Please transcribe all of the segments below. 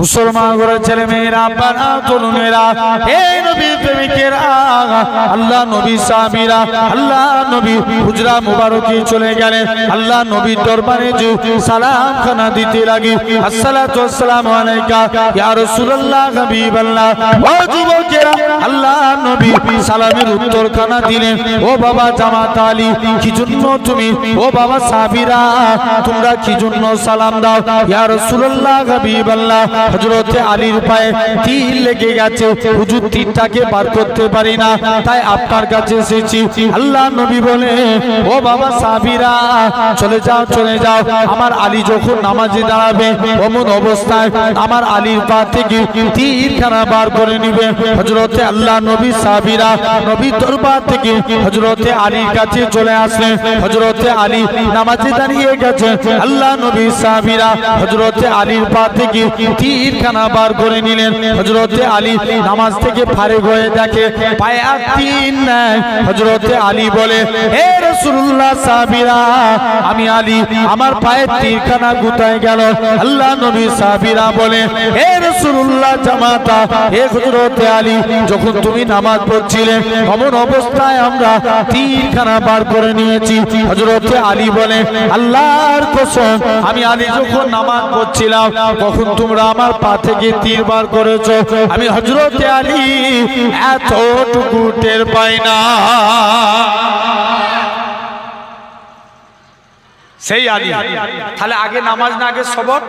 মুসলমান ঘরে ছেলে মেয়েরা বানা তরুণেরা হে নবী প্রেমিকেরা, আল্লাহ নবী সাহাবীরা, আল্লাহ নবী হুজরা মুবারকে চলে গেলেন। আল্লাহ নবীর দরবারে যে সালাম খানা দিতে লাগি। আসসালাতু আসসালামু আলাইকা ইয়া রাসূলুল্লাহ, হাবিবাল্লাহ। ও যুবকেরা, আল্লাহ নবী সালামের উত্তর খানা দিলেন। ও বাবা জামাত আলী, কি জন্য তুমি? ও বাবা সাহাবীরা, তোমরা কি জন্য সালাম দাও? ইয়া রাসূলুল্লাহ, হাবিবাল্লাহ। হযরত আলীর পায়ে তীর লেগে গেছে? হুজুর তীরটাকে বার করতে পারি না, তাই আপনার কাছে এসেছি। আল্লাহ নবী বলে, ও বাবা সাহাবীরা, চলে যাও চলে যাও। আমার আলী যখন নামাজে দাঁড়াবে, অমন অবস্থায় আমার আলীর পা থেকে তীরখানা বার করে নিবে। হযরতে আল্লাহ নবী সাহাবীরা নবী দরবার থেকে হজরতে আলীর কাছে চলে আসলেন। হজরতে আলী নামাজে দাঁড়িয়ে গেছে। আল্লাহ নবী সাহাবীরা হযরতে আলীর পা থেকে তীরখানা বার করে নিলেন। হজরতে আলী নামাজ থেকে ফারেক হয়ে দেখে, পায়ে আর নেয় হজরতে আলী বলে হে রাসূলুল্লাহ, সাহাবীরা, আমি আলী, আমার পায়ে তীরখানা গুতায় গেল। আল্লাহ নবী সাহাবীরা বলে হে রাসূলুল্লাহ জামাতা, হে হযরতে আলী, যখন তুমি নামাজ পড়ছিলে অবস্থায় আমরা তীরখানা বার আমি তোমরা আমার পা থেকে তীর বার করেছ। আমি হযরতে আলী এতটুকু টের পাই না। সেই আলী, তাহলে আগে নামাজ না, আগে সবর?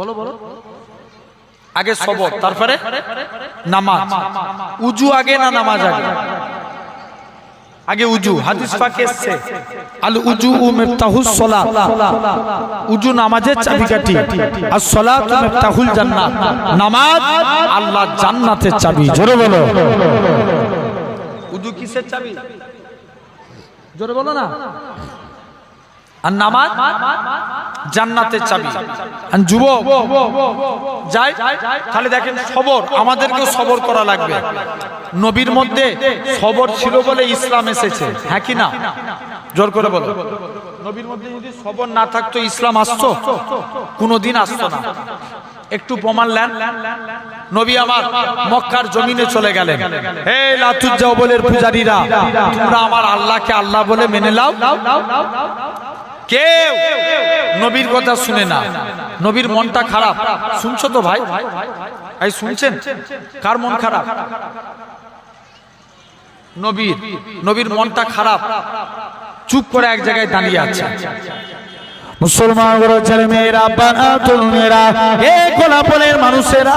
বলো বলো। আগে সবর তারপরে নামাজ। উজু আগে না নামাজ আগে? আগে উজু হাদিস পাকে এসেছে। আল উজু মিফতাহুস সালাত। উজু নামাজের চাবিকাঠি। আর সালাত মিফতাহুল জান্নাত। নামাজ আল্লাহ জান্নাতের চাবি। জোরে বলো। উজু কিসের চাবি? জোরে বলো না। আর নামাজ জান্নাতের চাবি। আর যুবক, যাই, তাহলে দেখেন সবর, আমাদেরকেও সবর করা লাগবে। নবীর মধ্যে সবর ছিল বলে ইসলাম এসেছে হ্যাঁ কি না? জোর করে বলো। নবীর মধ্যে যদি সবর না থাকতো, ইসলাম আসতো? কোনোদিন আসতো না। একটু প্রমাণ নেন। নবী আমার মক্কার জমিনে চলে গেলেন। হে লাতুজ্জাবলের পূজারীরা, তোমরা আমার আল্লাহকে আল্লাহ বলে মেনে নাও। কেউ নবীর কথা শুনে না। নবীর মনটা খারাপ। শুনছো তো ভাই? ভাই, শুনছেন? কার মন খারাপ? নবীর। নবীর মনটা খারাপ। চুপ করে এক জায়গায় দাঁড়িয়ে আছে। মুসলমান ছেলে মেয়েরা, বানা তরুণেরা এ গোলাপনের মানুষেরা।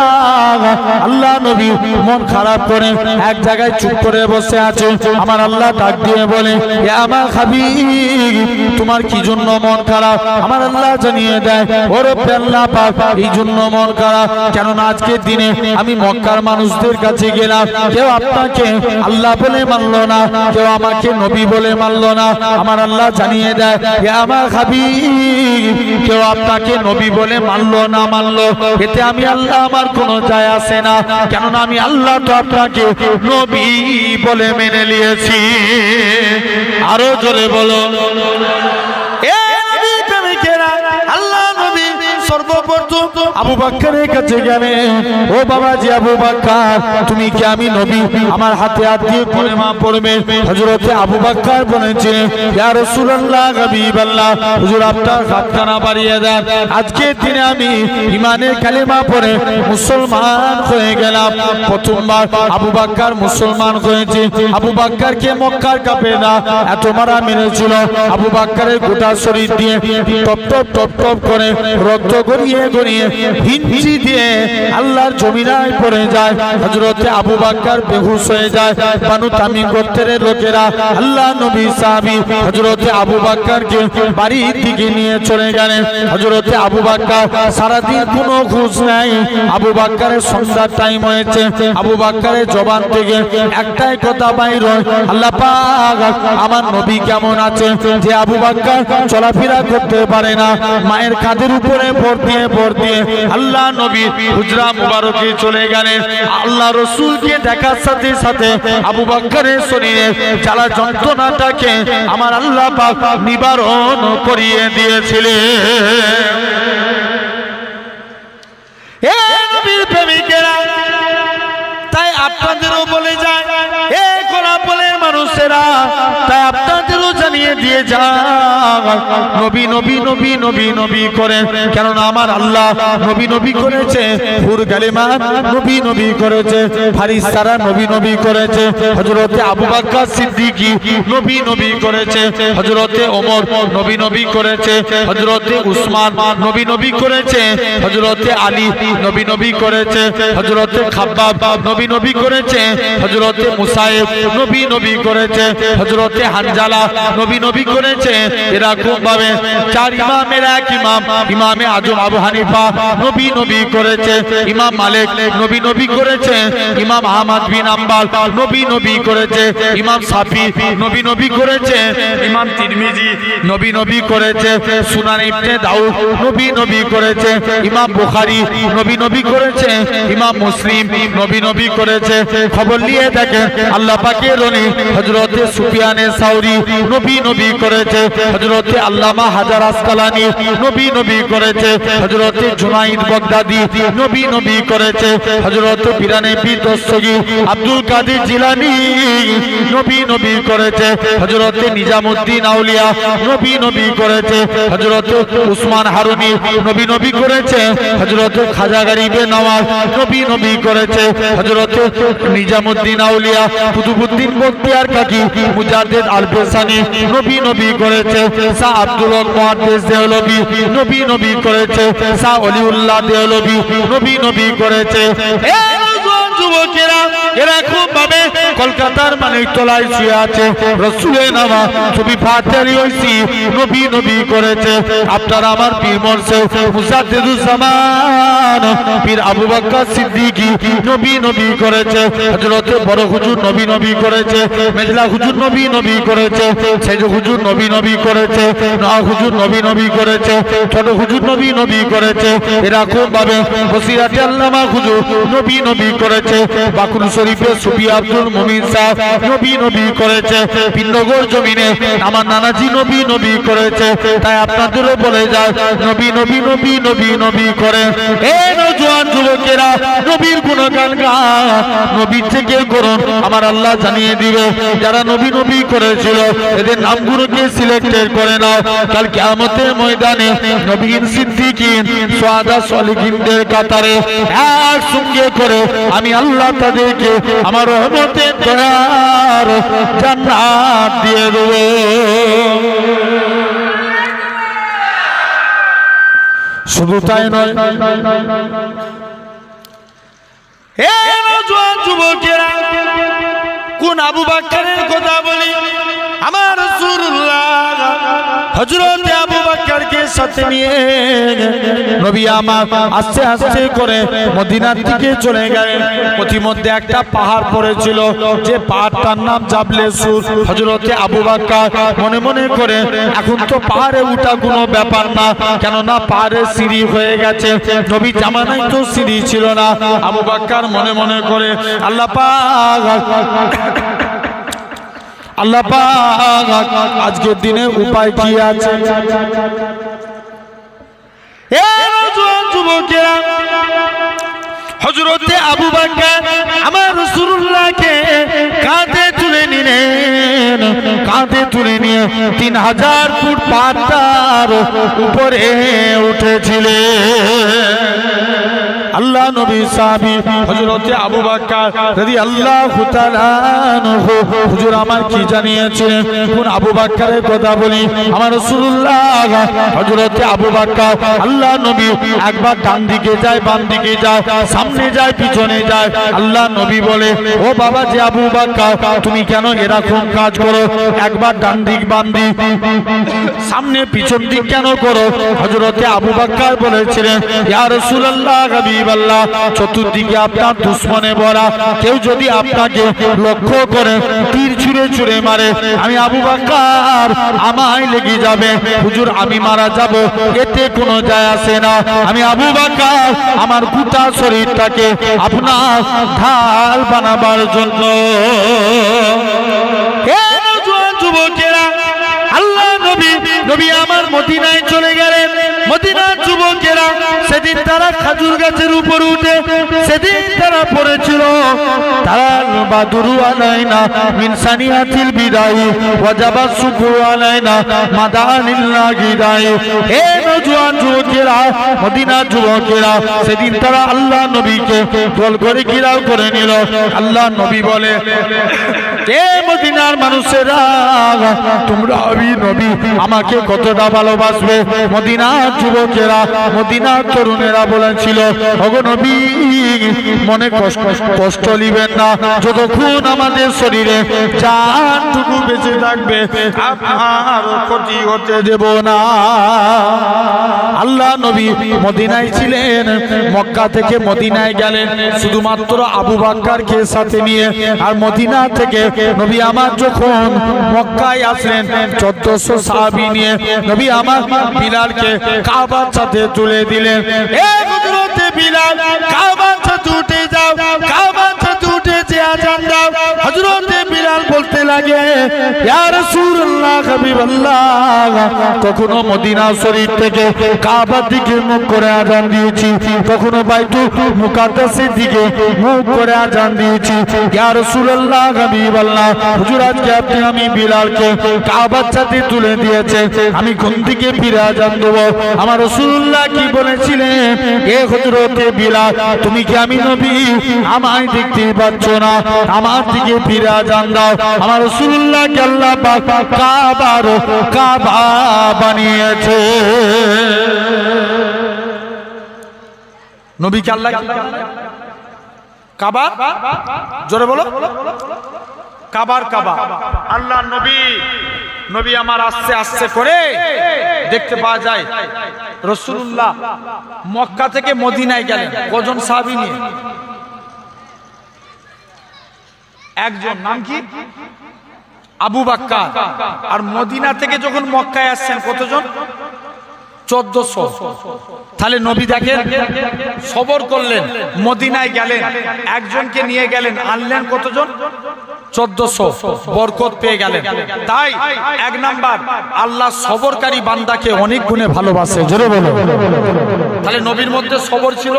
আল্লাহ নবী মন খারাপ করে এক জায়গায় চুপ করে বসে আছে। আমার আল্লাহ ডাক দিয়ে বলে আমার খাবি তোমার কি জন্য মন খারাপ? আমার আল্লাহ জানিয়ে দেয় ওরে আল্লাহ পাক, এই জন্য মন খারাপ। কেননা আজকের দিনে আমি মক্কার মানুষদের কাছে গেলাম। কেউ আপনাকে আল্লাহ বলে মানলো না, কেউ আমাকে নবী বলে মানলো না। আমার আল্লাহ জানিয়ে দেয় আমার খাবি কেউ আপনাকে নবী বলে মানলো না মানলো, এতে আমি আল্লাহ আমার কোনো যায় আসে না। কেননা আমি আল্লাহ তো আপনাকে নবী বলে মেনে নিয়েছি। আরও জোরে বলো। আবু আবু আজকে আমি ইমানের কালেমা মুসলমান হয়ে গেলাম। প্রথমবার আবু বাক্কার মুসলমান হয়েছে। আবু মক্কার এত মারা মেরেছিল। আবু বাক্কারের গোটা শরীর দিয়ে টপ টপ টপ টপ করে রক্ত গড়িয়ে গড়িয়ে হিঞ্চি দিয়ে আল্লাহর জমিনায় পড়ে যায়। হজরতে আবু বাক্কার বেহুশ হয়ে যায়। বানু তামিম গোত্রের লোকেরা আল্লাহ নবী সাহাবী হজরতে আবু বাক্কারকে বাড়ির দিকে নিয়ে চলে গেলেন। হজরতে আবু বাক্কার সারাদিন কোনো ঘুষ নাই আবু বাক্কারের সন্ধ্যার টাইম হয়েছে। আবু বাক্কারের জবান থেকে একটাই কথা বাইর আল্লাহ পাক, আমার নবী কেমন আছে? যে আবু বাক্কার চলাফেরা করতে পারে না। মায়ের কাঁধের উপরে ভর দিয়ে পর দিয়ে আল্লাহ নবী হুজরা মুবারকে চলে গেলেন। আল্লাহ রসুলকে দেখার সাথে সাথে আবু বাক্কারের শরীরে যারা যন্ত্রণাটাকে আমার আল্লাহ নিবারণ করিয়ে দিয়েছিলেন। তাই আপনাদেরও বলে যায়, এ গোলাপলের মানুষেরা, তাই আপনাদের জানিয়ে দিয়ে যান নবী নবী নবী নবী নবী করে কেননা আমার আল্লাহ নবী নবী করেছে হুর গালিমা নবী নবী করেছে ফারিস্তারা নবী নবী করেছে হজরতে আবু বাক্কার সিদ্দিকী নবী নবী করেছে হজরতে ওমর নবী নবী করেছে হজরতে উসমান নবী নবী করেছে হজরতে আলী নবী নবী করেছে হজরতে খাব্বাব নবী নবী করেছে হজরতে মুসাইব নবী নবী করেছে হজরতে হানজালা নবী নবী করেছে এরকম ভাবে চার ইমামের এক ইমাম, ইমামে আজম আবু হানিফা নবী নবী করেছে, ইমাম মালিক নবী নবী করেছে, ইমাম আহমদ বিন আম্বাল নবী নবী করেছে, ইমাম সাফি নবী নবী করেছে, ইমাম তিরমিজি নবী নবী করেছে, সুনান ইবনে দাউদ নবী নবী করেছে, ইমাম বুখারী নবী নবী করেছে, ইমাম মুসলিম নবী নবী করেছে। খবর নিয়ে দেখেন, আল্লাহ পাকের রনি হযরতে সুফিয়ানে সাউরি নবী নবী নবী করেছে হযরতে আল্লামা হাজার আসকালানি, নবী নবী করেছে হযরতে জুনাইদ বাগদাদি, নবী নবী করেছে হযরতে বিরানে বিদস্তগি আব্দুল কাদের জিলানি, নবী নবী করেছে হযরতে নিজামউদ্দিন আউলিয়া, নবী নবী করেছে হযরতে উসমান হারুনি, নবী নবী করেছে হযরতে খাজা গরিবে নওয়াজ, নবী নবী করেছে হযরতে নিজামউদ্দিন আউলিয়া কুতুবউদ্দিন বখতিয়ার কাকি, মুজাদ্দিদ আল-বেসানি নবী নবী করেছে, শাহ আব্দুল মুহাদ্দিস দেওলভী নবী নবী করেছে, শাহ অলিউল্লাহ দেওলভী নবী নবী করেছে। যুবকেরা, এরা খুব ভাবে কলকাতার মানিক তলায় শুয়ে আছে। নামা নবী নবী করেছে। আপনার আমার পীর মরছে পীর আবু নবী নবী করেছে। হযরত বড় হুজুর নবী নবী করেছে মেজলা হুজুর নবী নবী করেছে, সেজ হুজুর নবী নবী করেছে, না হুজুর নবী নবী করেছে, ছোট হুজুর নবী নবী করেছে। এরকম ভাবে বসিরাতে আল্লামা হুজুর নবী নবী করেছে। বাকুল শরীফে সুফি আব্দুল মুমিন সাহেব নবী নবী করেছে পিন্নগর জমিনে আমার নানাজি নবী নবী করেছে, তাই আপনাদেরও বলে যায়, নবী নবী নবী নবী নবী করে। এ নজওয়ান যুবকেরা, নবীর গুণগান গা। নবীর থেকে করুন আমার আল্লাহ জানিয়ে দিবে, যারা নবী নবী করেছিল, এদের নামগুলোকে সিলেক্টেড করে নাও। কাল কিয়ামতের ময়দানে নবীন সিদ্দিকিন, সোয়াদা সলিকিনদের কাতারে এক সঙ্গে করে আমি আল্লাহ তাদেরকে আমার রহমতের দয়ার জান্নাত দিয়ে দেবো। শুধু তাই নয় যুবকেরা, কোন আবু বাক্কারের কথা বলি? আমার রাসূলুল্লাহ, হযরত আবু সাথে নিয়ে নবী আমার আস্তে আস্তে করে মদিনার দিকে চলে গেলেন। প্রতিমধ্যে একটা পাহাড় পড়েছিল, যে পাহাড়টার নাম জাবলে সুর। হযরতে আবু বাক্কার মনে মনে করে, এখন তো পাহাড়ে উঠা কোনো ব্যাপার না, কেননা পাহাড়ে সিঁড়ি হয়ে গেছে। নবী জামানায় তো সিঁড়ি ছিল না। আবু বাক্কার মনে মনে করে, আল্লাহ আল্লাহ আজকের দিনে উপায় কি আছে? যুবকেরা হজরতে আবু বাক্কা আমার রসুল্লাহকে কাঁধে তুলে নিলেন, কাঁধে তুলে নিয়ে তিন হাজার ফুট পাতার উপরে উঠেছিলেন। আল্লাহ নবী সাহাবী হযরতে আবু বকর রাদিয়াল্লাহু তাআলা আনহু। হুজুর আমার কি জানিয়েছিলেন কোন আবু বকরের কথা বলি? আমার রাসূলুল্লাহ হযরতে আবু বকর, আল্লাহ নবী একবার ডান দিকে যায়, বাম দিকে যায়, সামনে যায়, পিছনে যায়। আল্লাহ নবী বলে, ও বাবা যে আবু বকর, তুমি কেন এরকম কাজ করো? একবার ডান দিক, বাম দিক, সামনে পিছন দিক কেন করো? হযরতে আবু বকর বলেছিলেন, ইয়া রাসূলুল্লাহ হাবিবাল্লাহ চতুর্দিকে আপনার দুশ্মনে ভরা। কেউ যদি আপনাকে লক্ষ্য করে তীর ছুঁড়ে ছুঁড়ে মারে, আমি আবু বকর আমায় লেগে যাবে। হুজুর, আমি মারা যাব, এতে কোনো যায় আসে না। আমি আবু বকর আমার গোটা শরীরটাকে আপনার ঢাল বানাবার জন্য। যুবকেরা, আল্লাহ নবী নবী আমার মদিনায় চলে গেলেন। মদিনার যুবকেরা সেদিন তারা খাজুর গাছের উপর উঠে সেদিন তারা পড়েছিল। তারা বাদুরু বিদায় ওয়াজাবা গিদায় হে যুবকেরা মদিনার যুবকেরা, সেদিন তারা আল্লাহ নবীকে দল করে ঘিরাও করে নিল। আল্লাহ নবী বলে কে মদিনার মানুষেরা, তোমরা আমি নবী, আমাকে কতটা ভালোবাসবে? মদিনার যুবকেরা, মদিনার তরুণেরা বলেছিল মনে কষ্ট নিবেন না। যতক্ষণ আমাদের শরীরে চারটুকু বেঁচে থাকবে ক্ষতি হতে দেব না। আল্লাহ নবী মদিনায় ছিলেন, মক্কা থেকে মদিনায় গেলেন, শুধুমাত্র আবু বাক্কারকে সাথে নিয়ে। আর মদিনা থেকে নবী আমার যখন মক্কায় আসলেন, চোদ্দশো সাহাবি নিয়ে, নবী আমার বিলালকে কাবার সাথে তুলে দিলেন। বিলাল, কাবার সাথে উঠে যাও, কাবার সাথে উঠে যে আজান দাও। হজরতে বিলাল বলতে লাগে কখনো মদিনা শরীফ থেকে কাবার দিকে মুখ করে আজান দিয়েছি, কখনো বাইতু মুকাদ্দাসের দিকে মুখ করে আজান দিয়েছি। হাবিবাল্লাহ, হুজুর, আজকে আপনি আমি বিলালকে কাবার তুলে দিয়েছে, আমি কোন দিকে ফিরে আজান দেবো। আমার রাসূলুল্লাহ কি বলেছিলেন? এ হযরতে বিলাল, তুমি কি আমি নবী? আমায় দেখতে পাচ্ছ না। আমার দিকে ফিরে আজান দাও। আমার রাসূলুল্লাহ কে আল্লাহ কাবার কাবা বানিয়েছে। নবীকে আল্লাহ কাবা জোরে বলো। কাবার কাবা। আল্লাহ নবী নবী আমার আস্তে আস্তে করে দেখতে পাওয়া যায়। রসুল্লাহ মক্কা থেকে মদিনায় গেলেন। কজন সাহাবী নিয়ে? একজন নাম কি? আবু বাক্কা আর মদিনা থেকে যখন মক্কায় আসছেন কতজন? চোদ্দশো। তাহলে নবী দেখেন, সবর করলেন, মদিনায় গেলেন, একজনকে নিয়ে গেলেন, আনলেন কতজন? চোদ্দশো। বরকত পেয়ে গেলেন। তাই এক নাম্বার, আল্লাহ সবরকারী বান্দাকে অনেক গুণে ভালোবাসে। তাহলে নবীর মধ্যে সবর ছিল,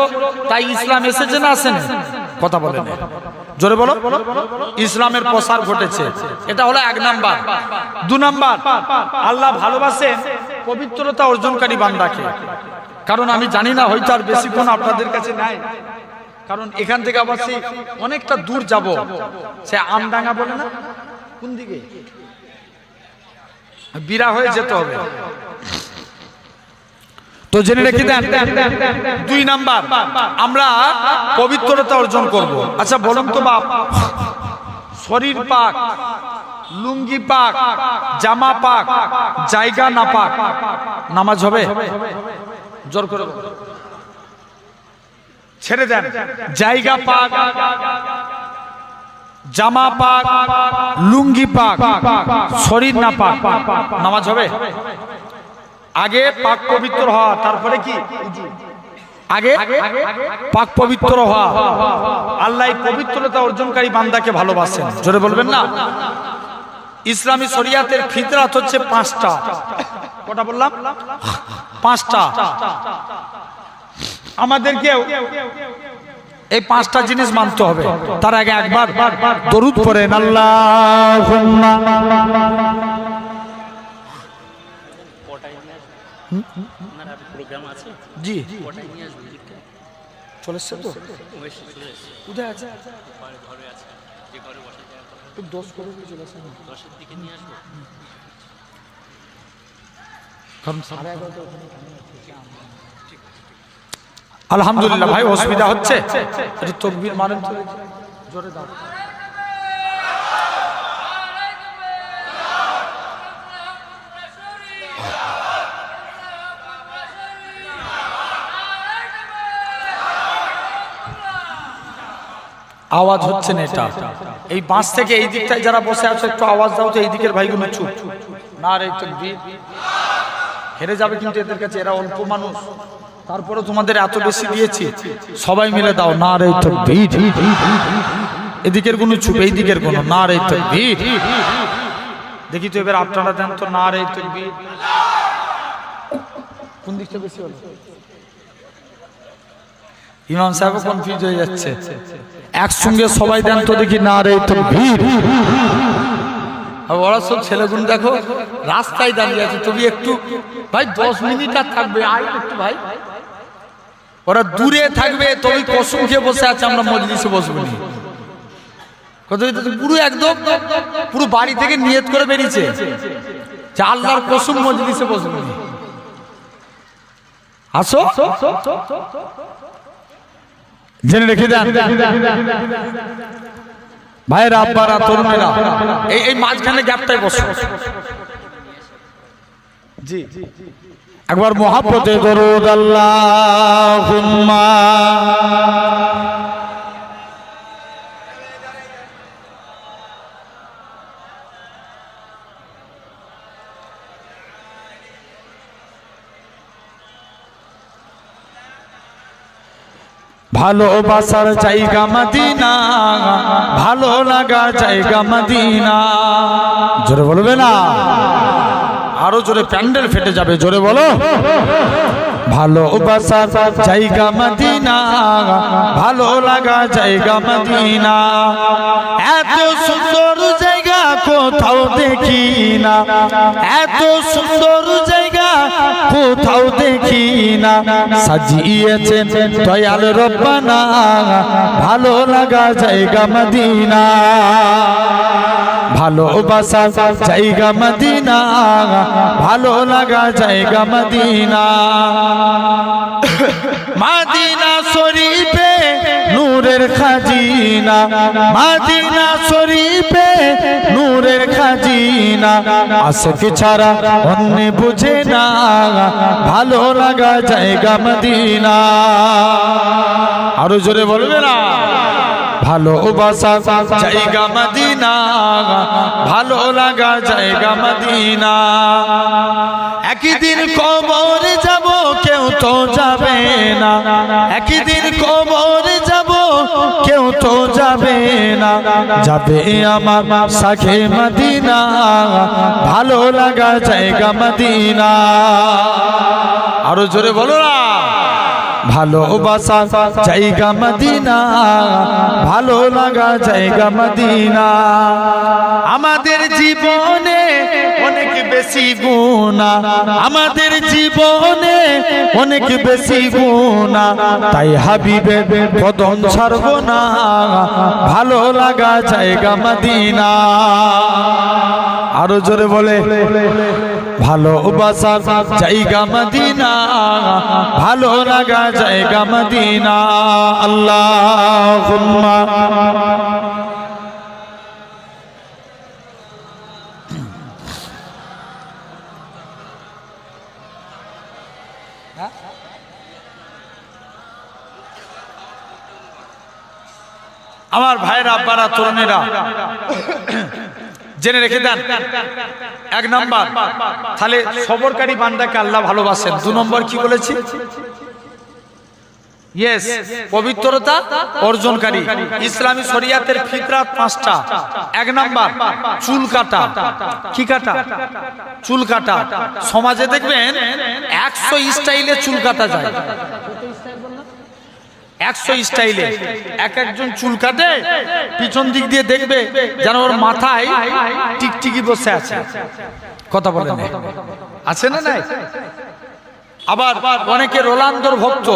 তাই ইসলাম এসেছে না আসেন? কথা বলেন। জোরে বলো। ইসলামের প্রসার ঘটেছে। এটা হলো এক নাম্বার। দু নাম্বার, আল্লাহ ভালোবাসেন পবিত্রতা অর্জনকারী বান্দাকে। কারণ আমি জানি না, হয়তো আর বেশিক্ষণ আপনাদের কাছে নাই। কারণ এখান থেকে আবার সেই অনেকটা দূর যাব। সে আমডাঙ্গা বলে না? কোন দিকে? বিরা হয়ে যেতে হবে। তো জেনে রেখে দেন। দুই নাম্বার, আমরা পবিত্রতা অর্জন করব। আচ্ছা বলুন তো বাপ, শরীর পাক, লুঙ্গি পাক, জামা পাক, জায়গা না পাক, নামাজ হবে? জোর করে ছেড়ে দেন। জায়গা পাক, জামা পাক, লুঙ্গি পাক, শরীর না পাক, নামাজ হবে? আগে পাক পবিত্র হওয়া, তারপরে কি? আগে পাক পবিত্র হওয়া। আল্লাহ পবিত্রতা অর্জনকারী বান্দাকে ভালোবাসেন। জোরে বলবেন না? ইসলামী শরিয়াতের ফিতরাত হচ্ছে পাঁচটা। কটা বললাম? পাঁচটা। আমাদেরকেও এই পাঁচটা জিনিস মানতে হবে। তার আগে একবার দরুদ পড়েন। আল্লাহ প্রোগ্রাম আছে? জি। ওটাই নিয়ে আসব এদিকটা চলে এসছে তো? কোথায় আছে? ঘরে ঘরে আছে। যে ঘরে বসে একটু দশ করে চলে আসেন দশের দিকে নিয়ে আসব? আলহামদুলিল্লাহ ভাই অসুবিধা হচ্ছে? তকবির মানেন জোরে দাও আওয়াজ হচ্ছে না এটা। এই বাঁশ থেকে এই দিকটায় যারা বসে আছে, একটু আওয়াজ দাও তো এই দিকের ভাইগুলো চুপ। না রে তকবীর হেরে যাবে কিন্তু এদের কাছে, এরা অল্প মানুষ। তারপরে তোমাদের এত বেশি দিয়েছি। সবাই মিলে দাও। না রে তকবীর এদিকের কোনো চুপ, এই দিকের কোনো না রে তকবীর দেখি তো এবার আপনারা দেন তো। না রে তকবীর কোন দিকটা বেশি হলো? ইমাম সাহেব কনফিউজ হয়ে যাচ্ছে। একসঙ্গে সবাই দেন তো দেখি না রে তো ভিড়। ওরা সব ছেলেগুন দেখো রাস্তায় দাঁড়িয়ে আছে তুমি একটু ভাই দশ মিনিট আর থাকবে আয় একটু ভাই। ওরা দূরে থাকবে তুমি কসম খেয়ে বসে আছে আমরা মজলিসে বসবো নি। কত পুরো একদম পুরো বাড়ি থেকে নিয়ত করে বেরিয়েছে। যে আল্লাহর কসম মজলিসে বসবো আসো। জেনে রেখে দেন। ভাইরা আব্বারা তরুণেরা এই এই মাঝখানে গ্যাপটাই বসো। জি। একবার মহাপতে দরুদ আল্লাহুম্মা। ভালোবাসার জায়গা মদিনা, ভালো লাগা জায়গা মদিনা। জোরে বলবে না? আরও জোরে প্যান্ডেল ফেটে যাবে, জোরে বলো। ভালোবাসার জায়গা মদিনা, ভালো লাগা জায়গা মদিনা। এত সুন্দর জায়গা কোথাও দেখি না। এত সুন্দর জায়গা কোথাও দেখি না। সাজিয়েছেন দয়াল রব্বানা, ভালো লাগা জায়গা মদিনা। ভালোবাসা জায়গা মদিনা, ভালো লাগা জায়গা মদিনা। মাদিনা শরীফে নূরের খাজিনা, মাদিনা শরীফে নূরের খাজিনা। আশক ছাড়া অন্য বুঝে না, ভালো লাগা জায়গা মদিনা। আরও জোরে বলবে না? ভালোবাসা জায়গা মদিনা, ভালো লাগা জায়গা মদিনা। একদিন কবর যাব, কেউ তো যাবে না। একদিন কবর যাব কেউ তো যাবে না। যাবে আমার সাখে মদিনা। ভালো লাগা জায়গা মদিনা। আরও জোরে বলো না। ভালোবাসা জায়গা মদিনা। ভালো লাগা, জায়গা মদিনা। আমাদের জীবনে অনেক বেশি গুণা। আমাদের জীবনে অনেক বেশি গুণা। তাই হাবিবে কদম ছাড়বো না। ভালো লাগা, জায়গা মদিনা। আরও জোরে বলে ভালোবাসা জায়গা মদিনা। ভালো লাগা জায়গা মদিনা আল্লাহ আমার ভাইয়েরা আব্বারা, তরুণেরা, জেনে রেখে দেন। এক নাম্বার, তাহলে সবরকারী বান্দাকে আল্লাহ ভালোবাসেন। দু নম্বর কি বলেছি? ইয়েস পবিত্রতা অর্জনকারী। ইসলামী শরিয়াতের ফিতরাত পাঁচটা। এক নাম্বার, চুল কাটা। কি কাটা? চুল কাটা। সমাজে দেখবেন একশো স্টাইলে চুল কাটা যায়। একশো স্টাইলে। এক একজন চুল কাটে, পিছন দিক দিয়ে দেখবে যেন ওর মাথায় টিকটিকি বসে আছে। কথা বলে আছে না নাই? আবার অনেকে রোলান্ডোর ভক্ত।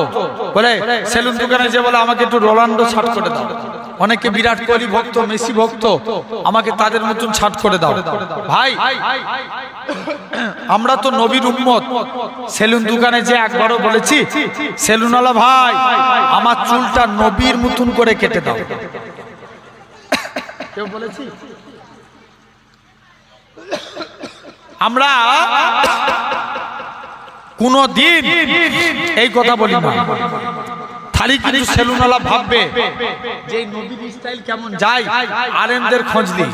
বলে সেলুন দোকানে যে বলে আমাকে একটু রোলান্ডো ছাট করে দাও। অনেকে বিরাট কোহলি ভক্ত মেসি ভক্ত আমাকে তাদের মতন ছাট করে দাও। ভাই আমরা তো নবীর উম্মত। সেলুন দোকানে যে একবারও বলেছি সেলুনওয়ালা ভাই আমার চুলটা নবীর মতন করে কেটে দাও। কেউ বলেছি? আমরা কোনো দিন এই কথা বলি না। খালি কিন্তু সেলুনওয়ালা ভাববে যে নবীর স্টাইল কেমন যায়। আলেমদের খোঁজ দিই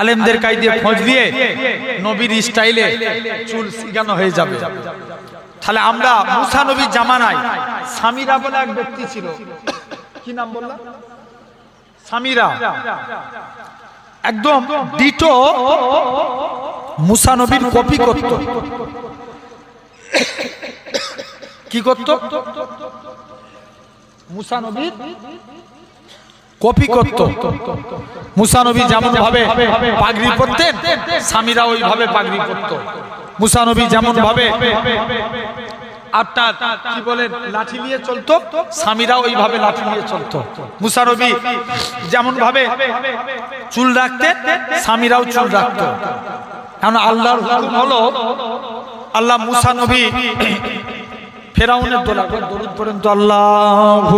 আলেমদের কাই দিয়ে খোঁজ দিয়ে নবীর স্টাইলে চুল শিখানো হয়ে যাবে। তাহলে আমরা মুসা নবীর জামানায় সামিরা বলে এক ব্যক্তি ছিল। কি নাম বললাম? সামিরা। একদম ডিটো মুসা নবীর কপি করত। কি করত? মুসা নবী কপি করত। মুসা নবী যেমন ভাবে পাগড়ি পরতেন স্বামীরা ওইভাবে পাগড়ি পরত মুসা নবী যেমন ভাবে আপনার কি বলেন লাঠি নিয়ে চলতো? স্বামীরা ওইভাবে লাঠি নিয়ে চলতো। মুসা নবী যেমন ভাবে চুল রাখতে স্বামীরাও চুল রাখতো। এখন আল্লাহর হুকুম হলো আল্লাহ মুসা নবী ফেরাউনের দোলা দরুদ পড়েন তো আল্লাহ